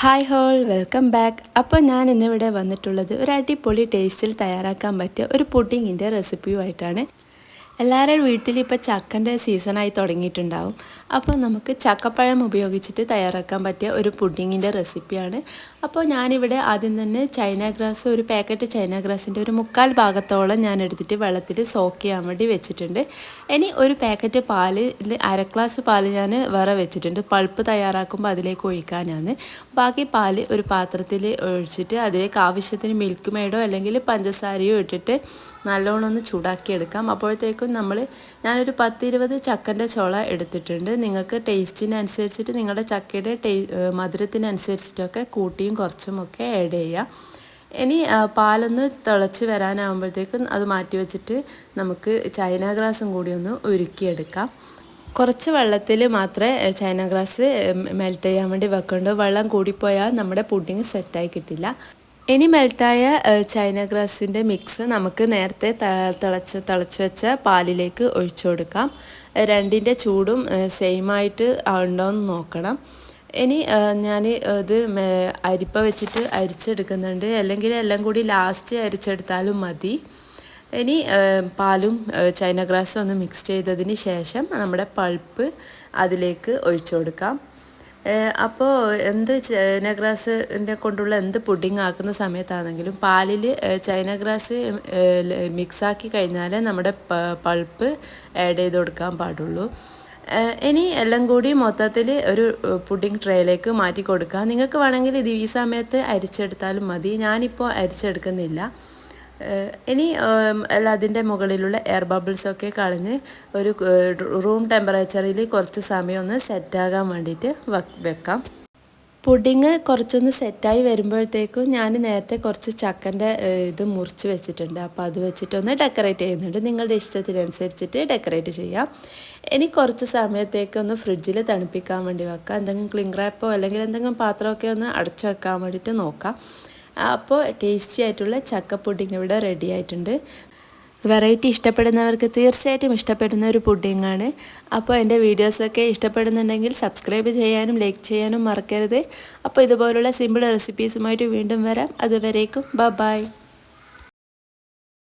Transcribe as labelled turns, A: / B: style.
A: Hi whole welcome back അപ്പോൾ ഞാൻ ഇന്നിവിടെ വന്നിട്ടുള്ളത് ഒരു അടിപൊളി ടേസ്റ്റിൽ തയ്യാറാക്കാൻ പറ്റിയ ഒരു പുഡിങ്ങിന്റെ റെസിപ്പിയുമായിട്ടാണ് എല്ലാവരുടെയും വീട്ടിൽ ഇപ്പോൾ ചക്കന്റെ സീസണായി തുടങ്ങിയിട്ടുണ്ടാവും. അപ്പോൾ നമുക്ക് ചക്കപ്പഴം ഉപയോഗിച്ചിട്ട് തയ്യാറാക്കാൻ പറ്റിയ ഒരു പുഡിങ്ങിന്റെ റെസിപ്പിയാണ്. അപ്പോൾ ഞാനിവിടെ ആദ്യം തന്നെ ചൈന ഗ്രാസ് ഒരു പാക്കറ്റ് ചൈന ഗ്രാസിന്റെ ഒരു മുക്കാൽ ഭാഗത്തോളം ഞാൻ എടുത്തിട്ട് വെള്ളത്തിൽ സോക്ക് ചെയ്യാൻ വേണ്ടി വെച്ചിട്ടുണ്ട്. ഇനി ഒരു പാക്കറ്റ് പാൽ അര ഗ്ലാസ് പാൽ ഞാൻ വേറെ വെച്ചിട്ടുണ്ട്. പൾപ്പ് തയ്യാറാക്കുമ്പോൾ അതിലേക്ക് ഒഴിക്കാനാണ്. ബാക്കി പാൽ ഒരു പാത്രത്തിൽ ഒഴിച്ചിട്ട് അതിലേക്ക് ആവശ്യത്തിന് മിൽക്ക് മെയ്ഡോ അല്ലെങ്കിൽ പഞ്ചസാരയോ ഇട്ടിട്ട് നല്ലോണം ഒന്ന് ചൂടാക്കിയെടുക്കാം. അപ്പോഴത്തേക്കും നമ്മൾ ഞാനൊരു പത്തിരുപത് ചക്കന്റെ ചുള എടുത്തിട്ടുണ്ട്. നിങ്ങൾക്ക് ടേസ്റ്റിനനുസരിച്ചിട്ട് നിങ്ങളുടെ ചക്കയുടെ ടേ മധുരത്തിനനുസരിച്ചിട്ടൊക്കെ കൂട്ടിയും കുറച്ചുമൊക്കെ ആഡ് ചെയ്യാം. ഇനി പാലൊന്ന് തിളച്ച് വരാനാകുമ്പോഴത്തേക്കും അത് മാറ്റി വെച്ചിട്ട് നമുക്ക് ചൈന ഗ്രാസും കൂടി ഒന്ന് ഉരുക്കിയെടുക്കാം. കുറച്ച് വെള്ളത്തിൽ മാത്രമേ ചൈന ഗ്രാസ് മെൽറ്റ് ചെയ്യാൻ വേണ്ടി വെക്കേണ്ടൂ. വെള്ളം കൂടിപ്പോയാൽ നമ്മുടെ പുഡിങ് സെറ്റായി കിട്ടില്ല. ഇനി മെൽട്ടായ ചൈന ഗ്രാസിന്റെ മിക്സ് നമുക്ക് നേരത്തെ തിളച്ച് തിളച്ച് വെച്ച പാലിലേക്ക് ഒഴിച്ചു കൊടുക്കാം. രണ്ടിന്റെ ചൂടും സെയിമായിട്ട് ഉണ്ടോ എന്ന് നോക്കണം. ഇനി ഞാൻ ഇത് അരിപ്പ വെച്ചിട്ട് അരിച്ചെടുക്കുന്നുണ്ട്. അല്ലെങ്കിൽ എല്ലാം കൂടി ലാസ്റ്റ് അരിച്ചെടുത്താലും മതി. ഇനി പാലും ചൈന ഗ്രാസും ഒന്ന് മിക്സ് ചെയ്തതിന് ശേഷം നമ്മുടെ പൾപ്പ് അതിലേക്ക് ഒഴിച്ചു കൊടുക്കാം. അപ്പോൾ എന്ത് ചൈന ഗ്രാസിന്റെ കൊണ്ടുള്ള എന്ത് പുഡിങ് ആക്കുന്ന സമയത്താണെങ്കിലും പാലിൽ ചൈനഗ്രാസ് മിക്സാക്കി കഴിഞ്ഞാൽ നമ്മുടെ പൾപ്പ് ആഡ് ചെയ്ത് കൊടുക്കാൻ പാടുള്ളൂ. ഇനി എല്ലാം കൂടി മൊത്തത്തിൽ ഒരു പുഡിംഗ് ട്രേയിലേക്ക് മാറ്റി കൊടുക്കുക നിങ്ങൾക്ക് വേണമെങ്കിൽ ഇത് ഈ സമയത്ത് അരിച്ചെടുത്താലും മതി. ഞാനിപ്പോൾ അരിച്ചെടുക്കുന്നില്ല. ഇനി അല്ല അതിന്റെ മുകളിലുള്ള എയർ ബബിൾസൊക്കെ കളഞ്ഞ് ഒരു റൂം ടെമ്പറേച്ചറിൽ കുറച്ച് സമയം ഒന്ന് സെറ്റാകാൻ വേണ്ടിയിട്ട് വെക്കാം. പുഡിങ് കുറച്ചൊന്ന് സെറ്റായി വരുമ്പോഴത്തേക്കും ഞാൻ നേരത്തെ കുറച്ച് ചക്കന്റെ ഇത് മുറിച്ച് വെച്ചിട്ടുണ്ട്. അപ്പോൾ അത് വെച്ചിട്ടൊന്ന് ഡെക്കറേറ്റ് ചെയ്യുന്നുണ്ട്. നിങ്ങളുടെ ഇഷ്ടത്തിനനുസരിച്ചിട്ട് ഡെക്കറേറ്റ് ചെയ്യാം. ഇനി കുറച്ച് സമയത്തേക്ക് ഒന്ന് ഫ്രിഡ്ജിൽ തണുപ്പിക്കാൻ വേണ്ടി വെക്കാം. എന്തെങ്കിലും ക്ലിംഗ് റാപ്പോ അല്ലെങ്കിൽ എന്തെങ്കിലും പാത്രമൊക്കെ ഒന്ന് അടച്ചു വെക്കാൻ വേണ്ടിയിട്ട് നോക്കാം. അപ്പോൾ ടേസ്റ്റി ആയിട്ടുള്ള ചക്ക പുഡിംഗ് ഇവിടെ റെഡി ആയിട്ടുണ്ട്. വെറൈറ്റി ഇഷ്ടപ്പെടുന്നവർക്ക് തീർച്ചയായിട്ടും ഇഷ്ടപ്പെടുന്ന ഒരു പുഡിങ്ങാണ് അപ്പോൾ എന്റെ വീഡിയോസൊക്കെ ഇഷ്ടപ്പെടുന്നുണ്ടെങ്കിൽ സബ്സ്ക്രൈബ് ചെയ്യാനും ലൈക്ക് ചെയ്യാനും മറക്കരുത്. അപ്പോൾ ഇതുപോലുള്ള സിമ്പിൾ റെസിപ്പീസുമായിട്ട് വീണ്ടും വരാം. അതുവരേക്കും ബ ബായ്